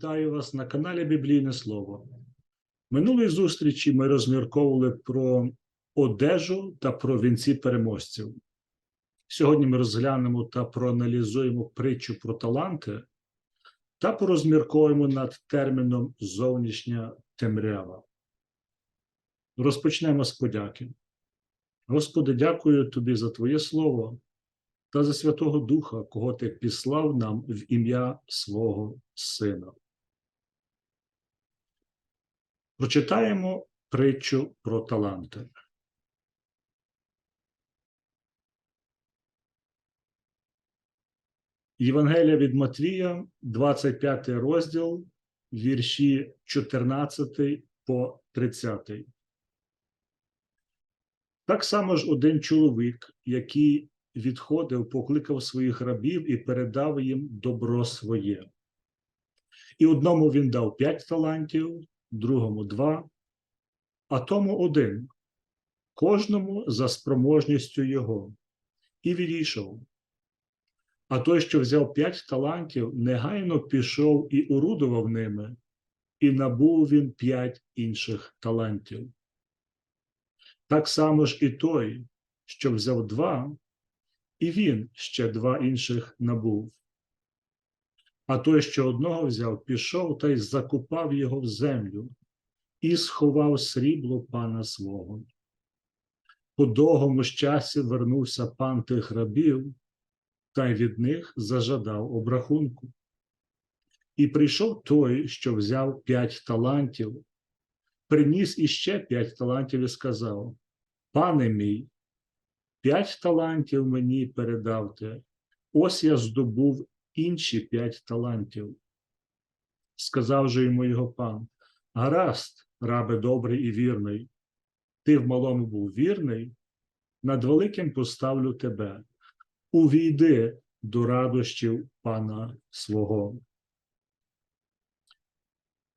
Вітаю вас на каналі Біблійне Слово. Минулої зустрічі ми розмірковували про одежу та про вінці переможців. Сьогодні ми розглянемо та проаналізуємо притчу про таланти та порозмірковуємо над терміном зовнішня темрява. Розпочнемо з подяки. Господи, дякую Тобі за Твоє Слово та за Святого Духа, кого Ти післав нам в ім'я свого Сина. Прочитаємо притчу про таланти. Євангелія від Матвія, 25 розділ, вірші 14 по 30. Так само ж один чоловік, який відходив, покликав своїх рабів і передав їм добро своє. І одному він дав п'ять талантів, другому два, а тому один, кожному за спроможністю його, і відійшов. А той, що взяв п'ять талантів, негайно пішов і орудував ними, і набув він п'ять інших талантів. Так само ж і той, що взяв два, і він ще два інших набув. А той, що одного взяв, пішов та й закупав його в землю і сховав срібло пана свого. По довгому часі вернувся пан тих рабів, та й від них зажадав обрахунку. І прийшов той, що взяв п'ять талантів, приніс іще п'ять талантів і сказав: Пане мій, п'ять талантів мені передавте, ось я здобув інші п'ять талантів. Сказав же йому його пан: Гаразд, рабе добрий і вірний, ти в малому був вірний, над великим поставлю тебе. Увійди до радощів пана свого.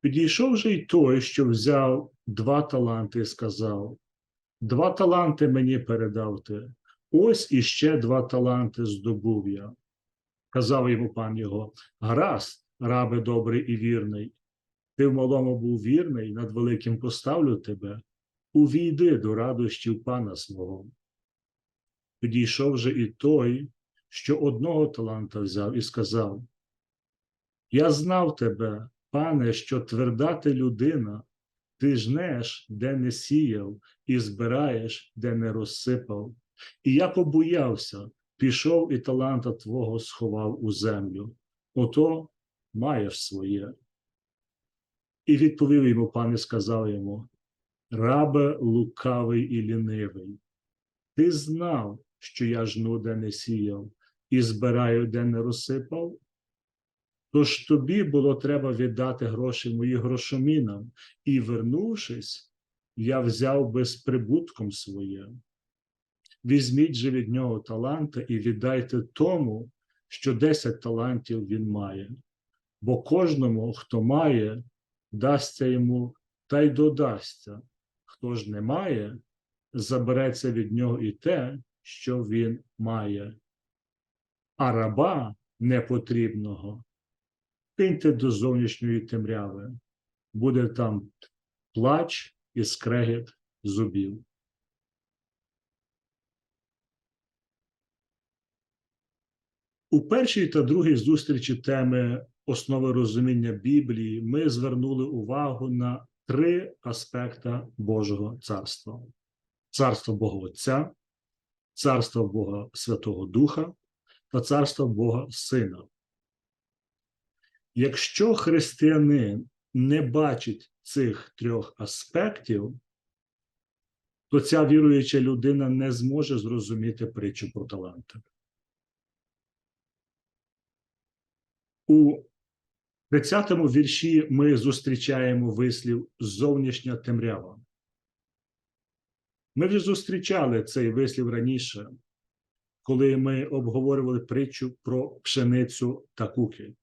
Підійшов же й той, що взяв два таланти, і сказав: Два таланти мені передав ти, ось іще два таланти здобув я. Казав йому пан його: Гаразд, рабе добрий і вірний. Ти в малому був вірний, над великим поставлю тебе. Увійди до радощів пана свого. Підійшов же і той, що одного таланта взяв, і сказав: Я знав тебе, пане, що тверда ти людина, ти жнеш, де не сіяв, і збираєш, де не розсипав. І я побоявся, пішов і таланта твого сховав у землю. Ото маєш своє. І відповів йому пан і сказав йому: Рабе лукавий і лінивий, ти знав, що я жну, де не сіяв, і збираю, де не розсипав? Тож тобі було треба віддати гроші моїм грошомінам, і, вернувшись, я взяв безприбутком своє. Візьміть же від нього таланта і віддайте тому, що десять талантів він має, бо кожному, хто має, дасться йому та й додасться. Хто ж не має, забереться від нього і те, що він має. А раба непотрібного киньте до зовнішньої темряви, буде там плач і скрегіт зубів. У першій та другій зустрічі теми основи розуміння Біблії ми звернули увагу на три аспекта Божого царства: царство Бога Отця, царство Бога Святого Духа та царство Бога Сина. Якщо християнин не бачить цих трьох аспектів, то ця віруюча людина не зможе зрозуміти притчу про таланти. У 30-му вірші ми зустрічаємо вислів зовнішня темрява. Ми вже зустрічали цей вислів раніше, коли ми обговорювали притчу про пшеницю та куки.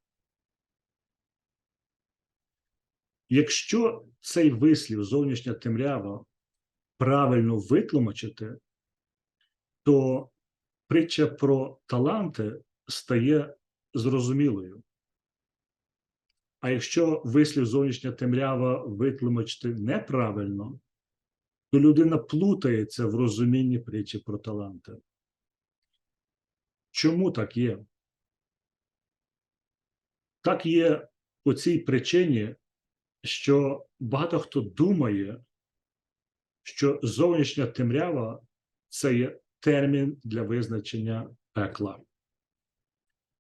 Якщо цей вислів зовнішня темрява правильно витлумачити, то притча про таланти стає зрозумілою. А якщо вислів зовнішня темрява витлумачити неправильно, то людина плутається в розумінні притчі про таланти. Чому так є? Так є по цій причині, що багато хто думає, що зовнішня темрява це є термін для визначення пекла.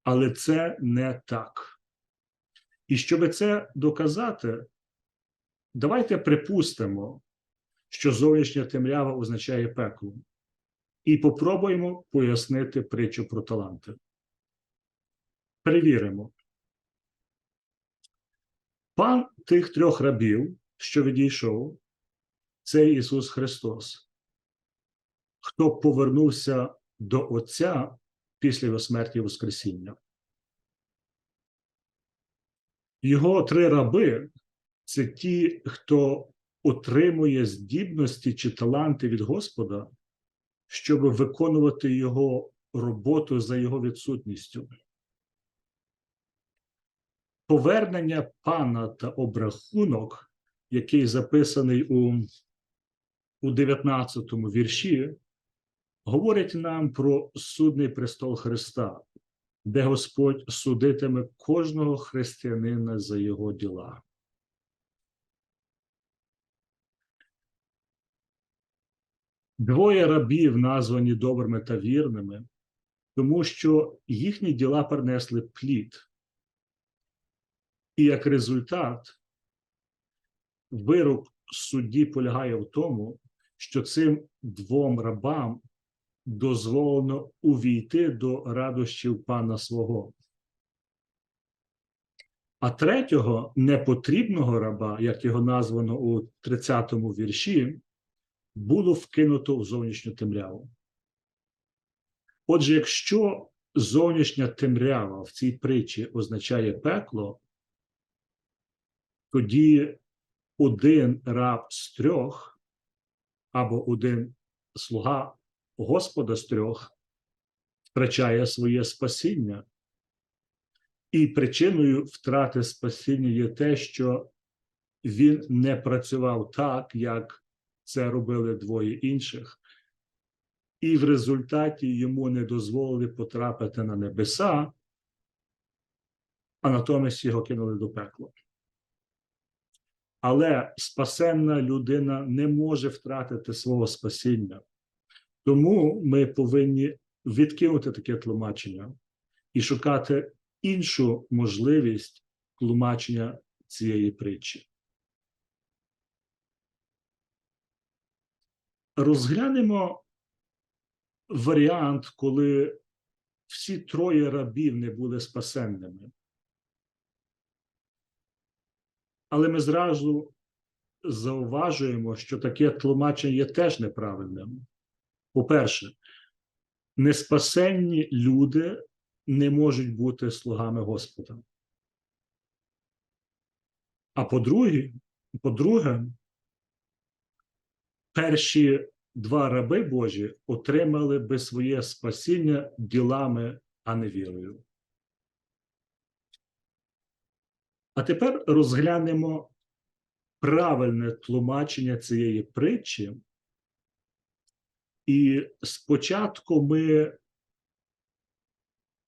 Але це не так. І щоб це доказати, давайте припустимо, що зовнішня темрява означає пекло, і попробуємо пояснити притчу про таланти. Перевіримо. Пан тих трьох рабів, що відійшов, це Ісус Христос, хто повернувся до Отця після його смерті і Воскресіння. Його три раби це ті, хто отримує здібності чи таланти від Господа, щоб виконувати його роботу за його відсутністю. Повернення пана та обрахунок, який записаний у, у 19 вірші, говорить нам про судний престол Христа, де Господь судитиме кожного християнина за його діла. Двоє рабів названі добрими та вірними, тому що їхні діла принесли плід. І як результат, вирок судді полягає в тому, що цим двом рабам дозволено увійти до радощів пана свого. А третього непотрібного раба, як його названо у 30-му вірші, було вкинуто в зовнішню темряву. Отже, якщо зовнішня темрява в цій притчі означає пекло, тоді один раб з трьох або один слуга Господа з трьох втрачає своє спасіння. І причиною втрати спасіння є те, що він не працював так, як це робили двоє інших, і в результаті йому не дозволили потрапити на небеса, а натомість його кинули до пекла. Але спасенна людина не може втратити свого спасіння. Тому ми повинні відкинути таке тлумачення і шукати іншу можливість тлумачення цієї притчі. Розглянемо варіант, коли всі троє рабів не були спасенними. Але ми зразу зауважуємо, що таке тлумачення є теж неправильним. По-перше, неспасенні люди не можуть бути слугами Господа. А по-друге, по-друге, перші два раби Божі отримали би своє спасіння ділами, а не вірою. А тепер розглянемо правильне тлумачення цієї притчі. І спочатку ми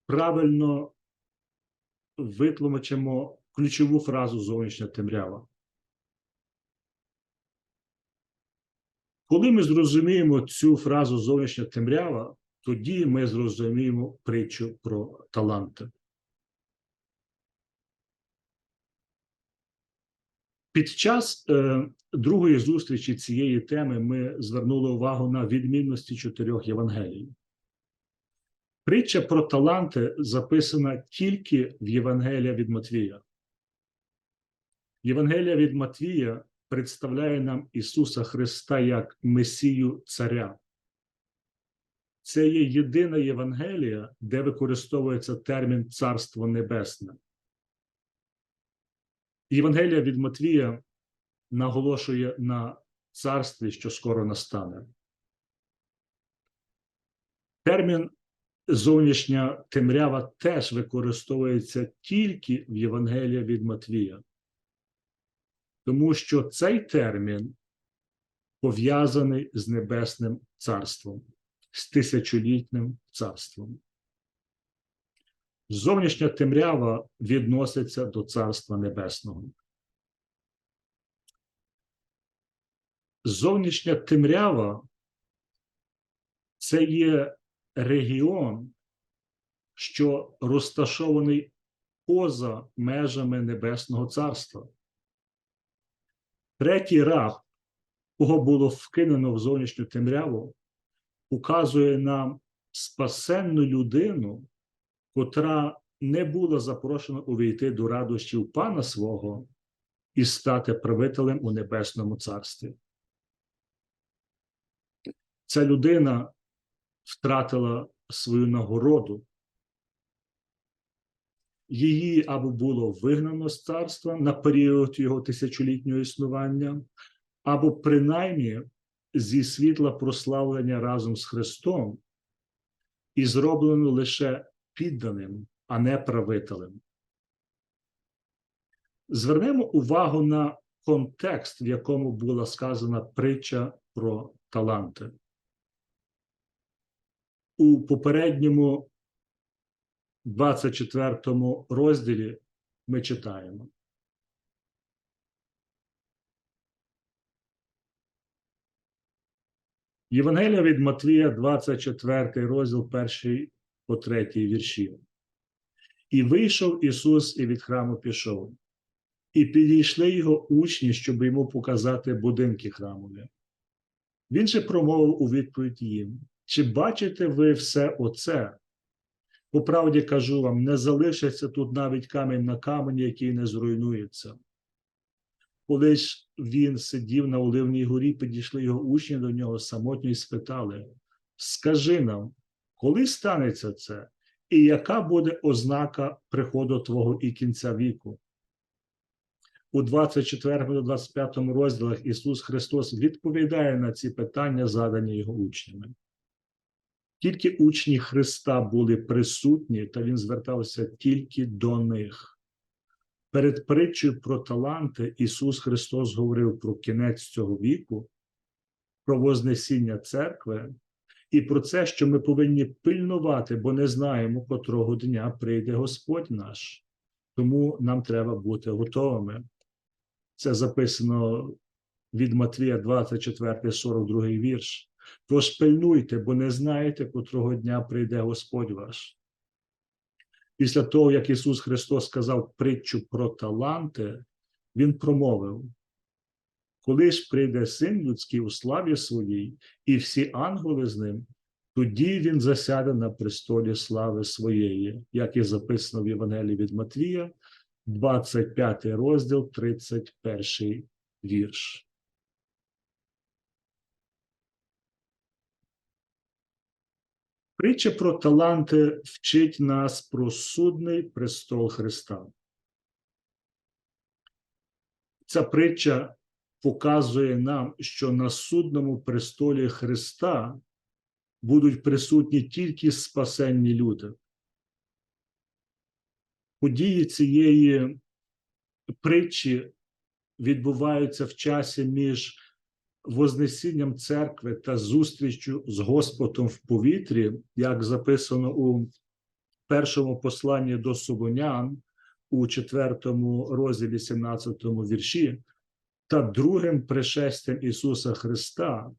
правильно витлумачимо ключову фразу зовнішня темрява. Коли ми зрозуміємо цю фразу зовнішня темрява, тоді ми зрозуміємо притчу про таланти. Під час е, другої зустрічі цієї теми ми звернули увагу на відмінності чотирьох Євангелій. Притча про таланти записана тільки в Євангелія від Матвія. Євангелія від Матвія представляє нам Ісуса Христа як Месію Царя. Це є єдина Євангелія, де використовується термін Царство Небесне. Євангелія від Матвія наголошує на царстві, що скоро настане. Термін зовнішня темрява теж використовується тільки в Євангелії від Матвія, тому що цей термін пов'язаний з Небесним Царством, з тисячолітнім царством. Зовнішня темрява відноситься до Царства Небесного. Зовнішня темрява це є регіон, що розташований поза межами Небесного Царства. Третій раб, кого було вкинено в зовнішню темряву, указує нам спасенну людину, котра не була запрошена увійти до радощів пана свого і стати правителем у Небесному Царстві. Ця людина втратила свою нагороду. Її або було вигнано з царства на період його тисячолітнього існування, або принаймні зі світла прославлення разом з Христом і зроблено лише підданим, а не правителем. Звернемо увагу на контекст, в якому була сказана притча про таланти. У попередньому 24 розділі ми читаємо. Євангелія від Матвія, 24 розділ, перший по третій вірші. І вийшов Ісус і від храму пішов, і підійшли його учні, щоб йому показати будинки храмові. Він же промовив у відповідь їм: Чи бачите ви все оце? По правді кажу вам, не залишиться тут навіть камінь на камені, який не зруйнується. Коли ж він сидів на Оливній горі, підійшли його учні до нього самотньо і спитали: Скажи нам, коли станеться це, і яка буде ознака приходу Твого і кінця віку? У 24-25 розділах Ісус Христос відповідає на ці питання, задані його учнями. Тільки учні Христа були присутні, та Він звертався тільки до них. Перед притчею про таланти Ісус Христос говорив про кінець цього віку, про Вознесіння церкви і про це, що ми повинні пильнувати, бо не знаємо, котрого дня прийде Господь наш. Тому нам треба бути готовими. Це записано від Матвія 24, 42 вірш. Тож пильнуйте, бо не знаєте, котрого дня прийде Господь ваш. Після того, як Ісус Христос сказав притчу про таланти, Він промовив: коли ж прийде син людський у славі своїй, і всі ангели з ним, тоді він засяде на престолі слави своєї, як і записано в Євангелії від Матвія, 25 розділ, 31 вірш. Притча про таланти вчить нас про судний престол Христа. Ця притча показує нам, що на судному престолі Христа будуть присутні тільки спасенні люди. Події цієї притчі відбуваються в часі між Вознесінням церкви та зустрічю з Господом в повітрі, як записано у першому посланні до Солонян у четвертому розділі 17 вірші, та другим пришестям Ісуса Христа,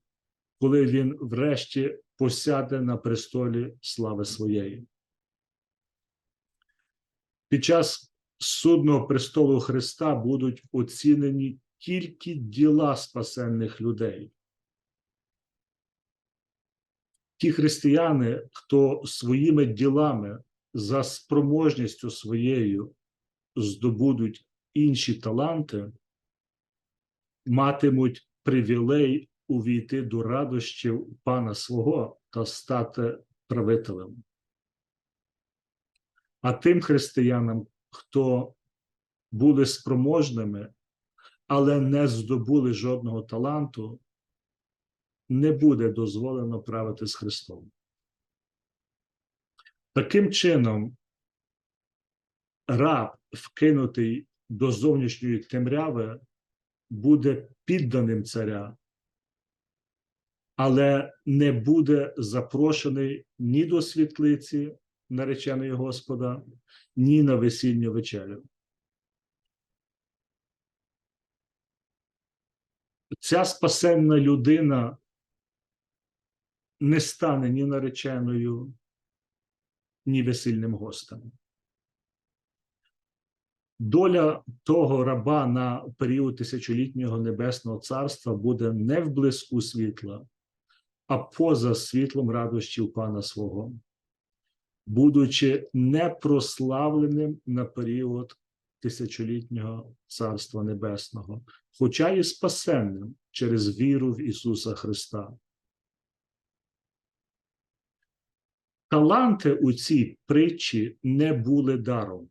коли Він врешті посяде на престолі слави своєї. Під час судного престолу Христа будуть оцінені тільки діла спасенних людей. Ті християни, хто своїми ділами за спроможністю своєю здобудуть інші таланти, матимуть привілей увійти до радощів пана свого та стати правителем. А тим християнам, хто були спроможними але не здобули жодного таланту, не буде дозволено правити з Христом. Таким чином, раб, вкинутий до зовнішньої темряви, буде підданим царя, але не буде запрошений ні до світлиці нареченої Господа, ні на весільню вечерю. Ця спасенна людина не стане ні нареченою, ні весільним гостем. Доля того раба на період тисячолітнього небесного царства буде не в блиску світла, а поза світлом радощів пана свого, будучи непрославленим на період тисячолітнього царства небесного, хоча і спасенним через віру в Ісуса Христа. Таланти у цій притчі не були даром,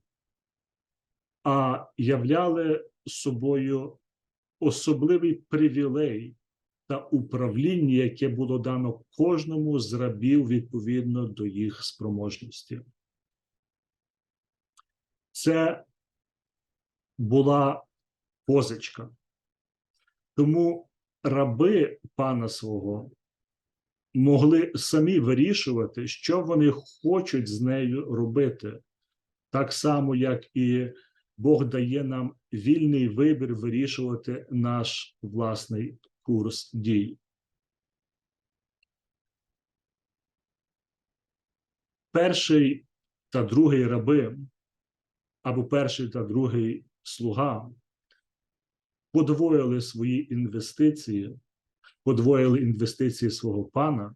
а являли собою особливий привілей та управління, яке було дано кожному з рабів відповідно до їх спроможності. Це була позичка. Тому раби пана свого могли самі вирішувати, що вони хочуть з нею робити, так само, як і Бог дає нам вільний вибір вирішувати наш власний курс дій. Перший та другий раби, або перший та другий слуга подвоїли свої інвестиції, подвоїли інвестиції свого пана,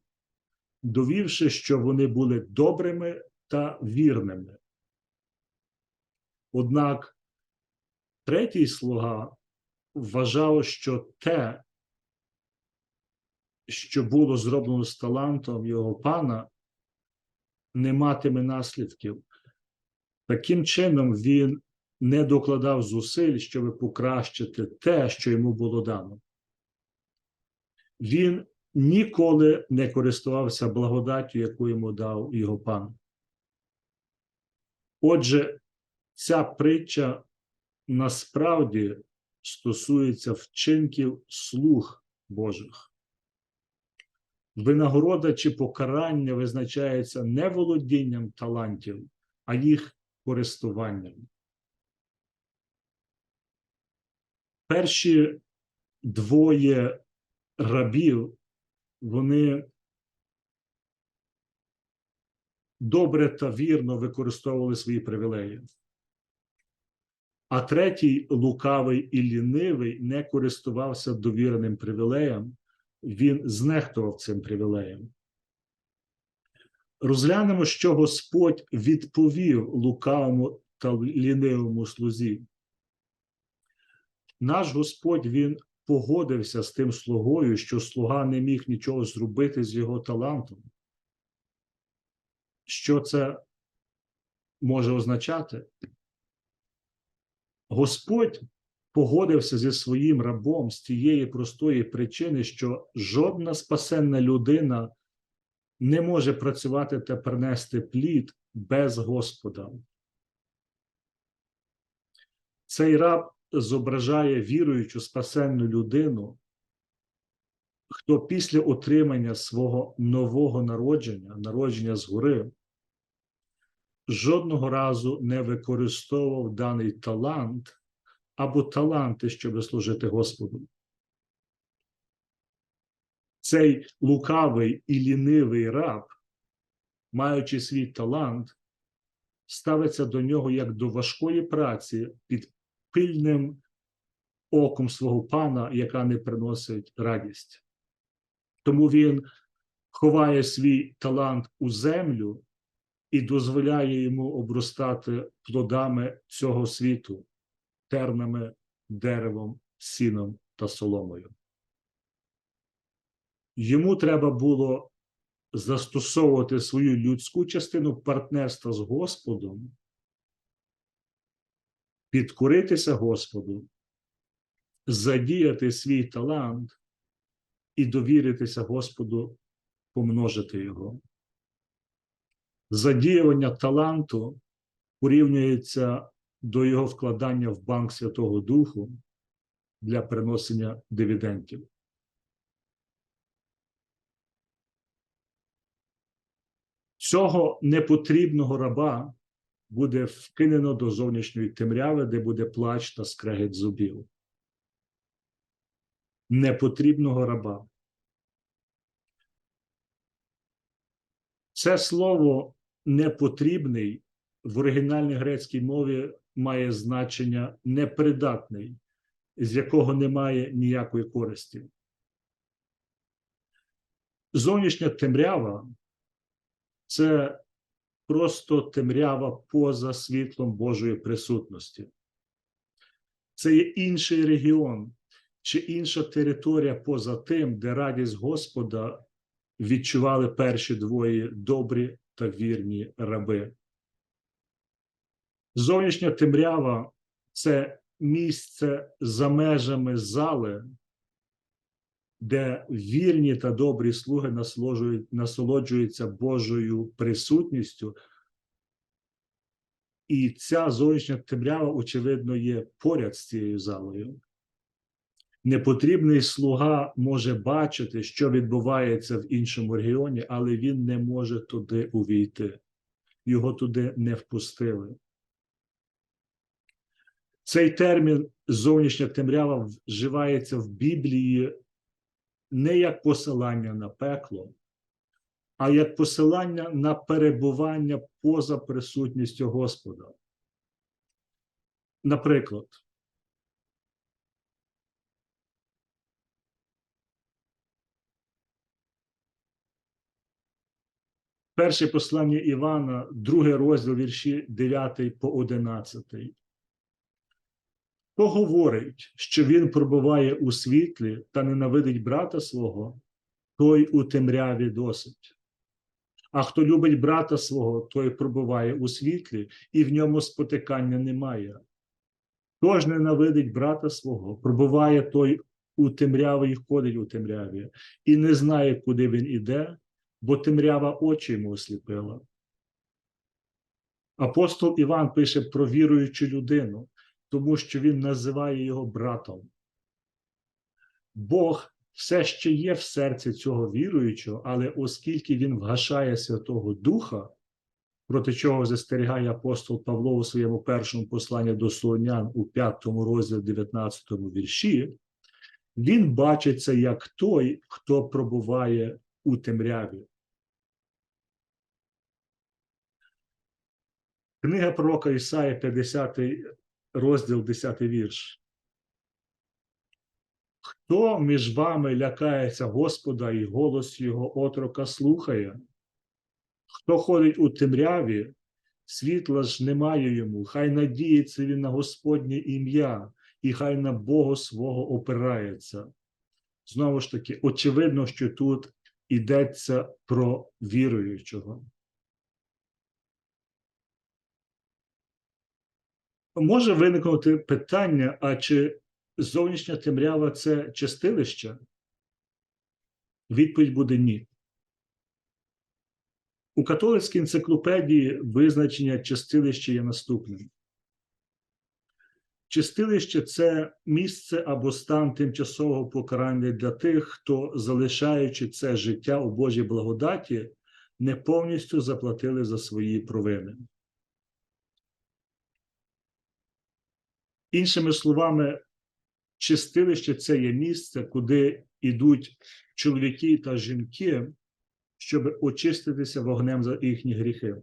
довівши, що вони були добрими та вірними. Однак третій слуга вважав, що те, що було зроблено з талантом його пана, не матиме наслідків. Таким чином, він не докладав зусиль, щоб покращити те, що йому було дано. Він ніколи не користувався благодаттю, яку йому дав його пан. Отже, ця притча насправді стосується вчинків слуг Божих. Винагорода чи покарання визначається не володінням талантів, а їх користуванням. Перші двоє рабів, вони добре та вірно використовували свої привілеї. А третій, лукавий і лінивий, не користувався довіреним привілеєм, він знехтував цим привілеєм. Розглянемо, що Господь відповів лукавому та лінивому слузі. Наш Господь Він погодився з тим слугою, що слуга не міг нічого зробити з його талантом. Що це може означати? Господь погодився зі своїм рабом з тієї простої причини, що жодна спасенна людина не може працювати та принести плід без Господа. Цей раб зображає віруючу спасенну людину, хто після отримання свого нового народження, народження згори, жодного разу не використовував даний талант або таланти, щоб служити Господу. Цей лукавий і лінивий раб, маючи свій талант, ставиться до нього як до важкої праці під пильним оком свого пана, яка не приносить радість. Тому він ховає свій талант у землю і дозволяє йому обростати плодами цього світу, тернами, деревом, сіном та соломою. Йому треба було застосовувати свою людську частину партнерства з Господом, підкоритися Господу, задіяти свій талант і довіритися Господу, помножити його. Задіювання таланту порівнюється до його вкладання в банк Святого Духу для приносення дивідендів. Цього непотрібного раба буде вкинено до зовнішньої темряви, де буде плач та скрегет зубів. Непотрібного раба. Це слово непотрібний в оригінальній грецькій мові має значення непридатний, з якого немає ніякої користі. Зовнішня темрява це просто темрява поза світлом Божої присутності. Це є інший регіон чи інша територія поза тим, де радість Господа відчували перші двоє добрі та вірні раби. Зовнішня темрява це місце за межами зали, де вірні та добрі слуги насолоджуються Божою присутністю. І ця зовнішня темрява, очевидно, є поряд з цією залою. Непотрібний слуга може бачити, що відбувається в іншому регіоні, але він не може туди увійти. Його туди не впустили. Цей термін зовнішня темрява вживається в Біблії не як посилання на пекло, а як посилання на перебування поза присутністю Господа. Наприклад, перше послання Івана, другий розділ вірші 9 по 11. Хто говорить, що він пробуває у світлі та ненавидить брата свого, той у темряві досить. А хто любить брата свого, той пробуває у світлі, і в ньому спотикання немає. Хто ж ненавидить брата свого, пробуває той у темряві і ходить у темряві, і не знає, куди він іде, бо темрява очі йому осліпила. Апостол Іван пише про віруючу людину, тому що він називає його братом. Бог все ще є в серці цього віруючого, але оскільки він вгашає Святого Духа, проти чого застерігає апостол Павло у своєму першому посланні до Солонян у 5 розділі 19 вірші, він бачиться як той, хто пробуває у темряві. Книга пророка Ісаї, 50 розділ, 10 вірш. Хто між вами лякається Господа і голос Його отрока слухає? Хто ходить у темряві, світла ж немає йому, хай надіється він на Господнє ім'я, і хай на Бога свого опирається. Знову ж таки, очевидно, що тут йдеться про віруючого. Може виникнути питання: а чи зовнішня темрява це чистилище? Відповідь буде ні. У католицькій енциклопедії визначення чистилища є наступним. Чистилище це місце або стан тимчасового покарання для тих, хто, залишаючи це життя у Божій благодаті, не повністю заплатили за свої провини. Іншими словами, чистилище це є місце, куди йдуть чоловіки та жінки, щоб очиститися вогнем за їхні гріхи.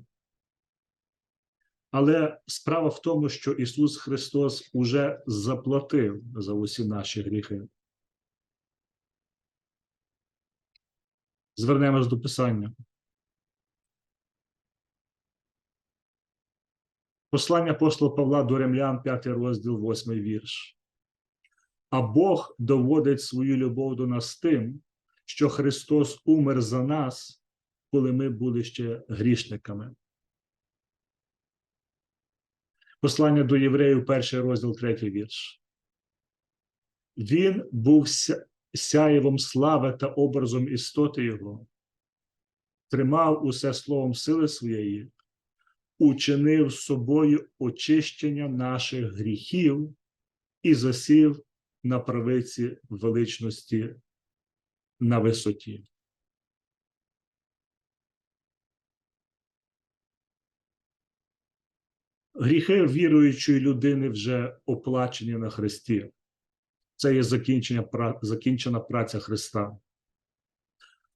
Але справа в тому, що Ісус Христос уже заплатив за усі наші гріхи. Звернемось до Писання. Послання апостола Павла до Римлян, 5 розділ, 8 вірш. А Бог доводить свою любов до нас тим, що Христос умер за нас, коли ми були ще грішниками. Послання до євреїв, перший розділ, третій вірш. Він був сяєвом слави та образом істоти Його, тримав усе словом сили своєї, учинив собою очищення наших гріхів і засів на правиці величності на висоті. Гріхи віруючої людини вже оплачені на Христі. Це є закінчення, закінчена праця Христа.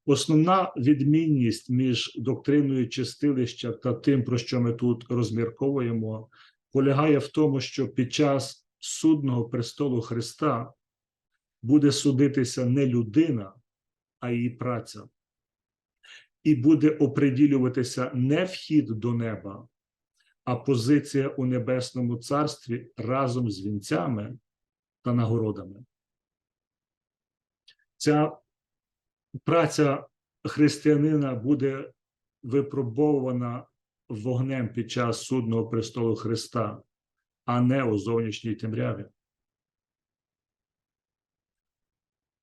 Основна відмінність між доктриною чистилища та тим, про що ми тут розмірковуємо, полягає в тому, що під час судного престолу Христа буде судитися не людина, а її праця. І буде оприділюватися не вхід до неба, а позиція у небесному царстві разом з вінцями та нагородами. Ця праця християнина буде випробована вогнем під час судного престолу Христа, а не у зовнішній темряві.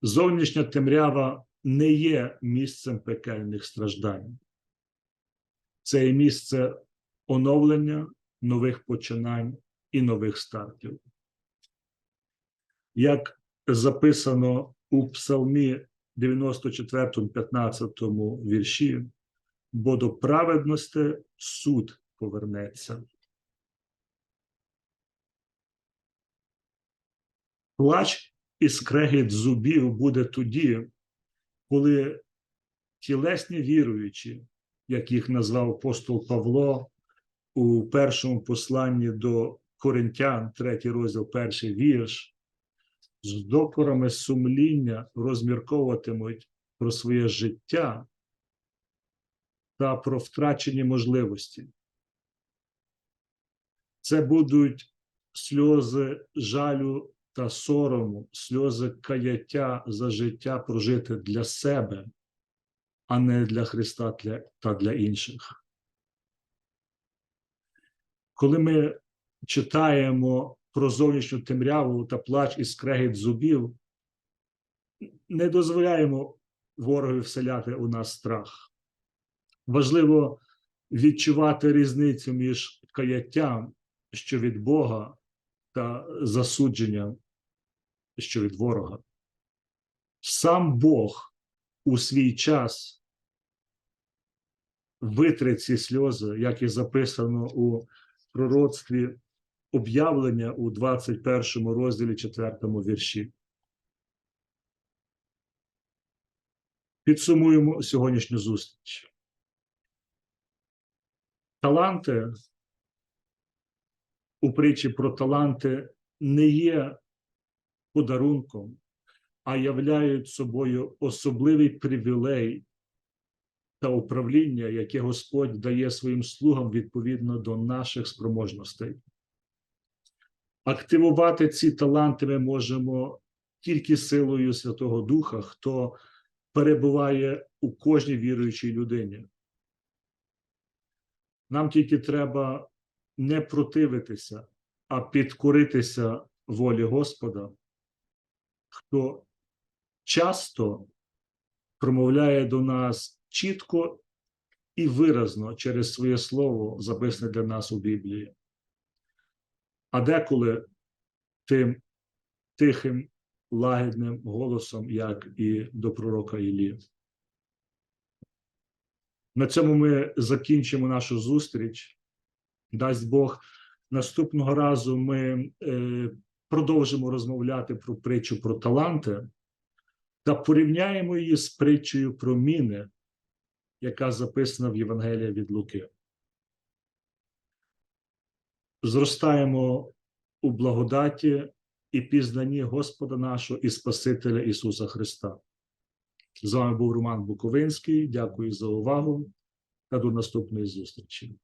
Зовнішня темрява не є місцем пекельних страждань. Це є місце оновлення нових починань і нових стартів. Як записано у Псалмі 94, 15 вірші, бо до праведності суд повернеться. Плач і скрегіт зубів буде тоді, коли тілесні віруючі, як їх назвав апостол Павло у першому посланні до Коринтян, третій розділ, перший вірш, з докорами сумління розмірковуватимуть про своє життя та про втрачені можливості. Це будуть сльози жалю та сорому, сльози каяття за життя прожити для себе, а не для Христа та для інших. Коли ми читаємо про зовнішню темряву та плач і скрегіт зубів, не дозволяємо ворогові вселяти у нас страх. Важливо відчувати різницю між каяттям, що від Бога, та засудженням, що від ворога. Сам Бог у свій час витре ці сльози, як і записано у пророцтві об'явлення у 21 розділі 4 вірші. Підсумуємо сьогоднішню зустріч. Таланти у притчі про таланти не є подарунком, а являють собою особливий привілей та управління, яке Господь дає своїм слугам відповідно до наших спроможностей. Активувати ці таланти ми можемо тільки силою Святого Духа, хто перебуває у кожній віруючій людині. Нам тільки треба не противитися, а підкоритися волі Господа, хто часто промовляє до нас чітко і виразно через своє слово, записане для нас у Біблії. А деколи тим тихим, лагідним голосом, як і до пророка Іллі. На цьому ми закінчимо нашу зустріч. Дасть Бог, наступного разу ми е, продовжимо розмовляти про притчу про таланти та порівняємо її з притчею про міни, яка записана в Євангелії від Луки. Зростаємо у благодаті і пізнанні Господа нашого і Спасителя Ісуса Христа. З вами був Роман Буковинський. Дякую за увагу та до наступної зустрічі.